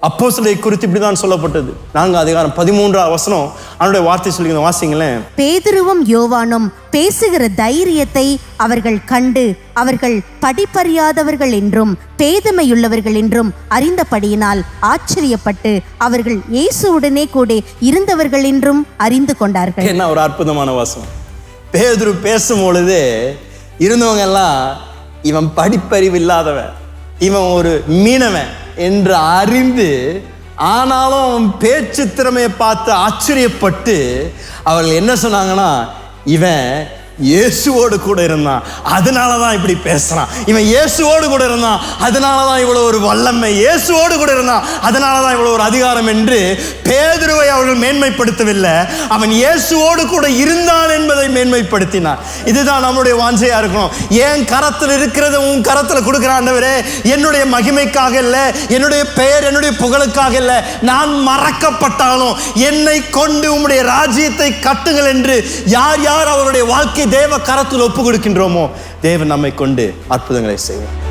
அப்போ குறித்து இப்படிதான் சொல்லப்பட்டது. நான்கு அதிகாரம் பதிமூன்றாம் வசனம் அவனுடைய வார்த்தை சொல்லி வாசிங்களேன். பேதுருவும் யோவானும் பேசுகிற தைரியத்தை அவர்கள் கண்டு அவர்கள் படிப்பறியாதவர்கள் என்றும் பேதமையுள்ளவர்கள் என்றும் அறிந்தபடியினால் ஆச்சரியப்பட்டு அவர்கள் இயேசுவுடனே கூட இருந்தவர்கள் என்றும் அறிந்து கொண்டார்கள். என்ன ஒரு அற்புதமான வாசம் பேதுரு பேசும் பொழுது இருந்தவங்க எல்லாம் இவன் படிப்பறிவு இல்லாதவன். இவன் ஒரு மீனவன். என்று அறிந்து ஆனாலும் அவன் பேச்சு திறமையை பார்த்து ஆச்சரியப்பட்டு அவர்கள் என்ன சொன்னாங்கன்னா இவன் இயேசுவோடு கூட இருந்தான். அதனால தான் இப்படி பேசுறான். இவன் இயேசுவோடு கூட இருந்தான். அதனால தான் இவ்வளோ ஒரு வல்லமை. இயேசுவோடு கூட இருந்தான். அதனால தான் இவ்வளோ ஒரு அதிகாரம் என்று பேதுருவை அவர்கள் மேன்மைப்படுத்தவில்லை. அவன் இயேசுவோடு கூட இருந்தான் என்பது மேன்மைப்படுத்தினார். இதுதான் நம்முடைய வாஞ்சையாக இருக்கணும். ஏன் கரத்தில் இருக்கிறத உன் கரத்தில் கொடுக்குறாண்டவரே என்னுடைய மகிமைக்காக இல்லை என்னுடைய பெயர் என்னுடைய புகழுக்காக இல்லை. நான் மறக்கப்பட்டாலும் என்னை கொண்டு உம்முடைய ராஜ்யத்தை கட்டுங்கள் என்று யார் யார் அவருடைய வாழ்க்கை தேவ கரத்தில் ஒப்பு கொடுக்கின்றோமோ தேவன் நம்மை கொண்டு அற்புதங்களை செய்வோம்